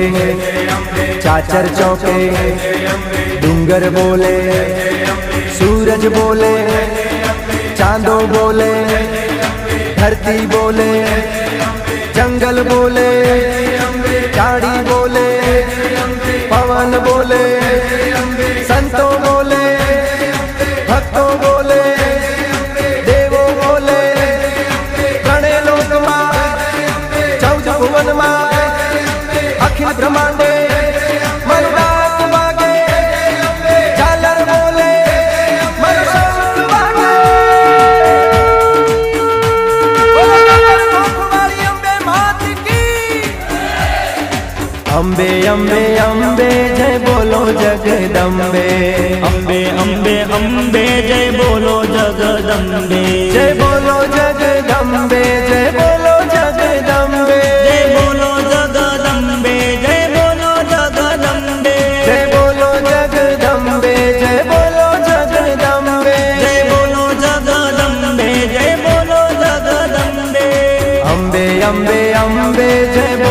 चाचर चौके, डूंगर बोले, सूरज बोले, चांदो बोले, धरती बोले, जंगल बोले झाड़ी बोले, पवन बोले, संतों बोले, भक्तों बोले, देवो बोले गणे लोक चौद भुवन अखिल બ્રહ્માંડે અંબે અંબે અંબે જય બોલો જગદંબે. અંબે અંબે અંબે જય બોલો જગદંબે. જય अम्बे अम्बे अम्बे जय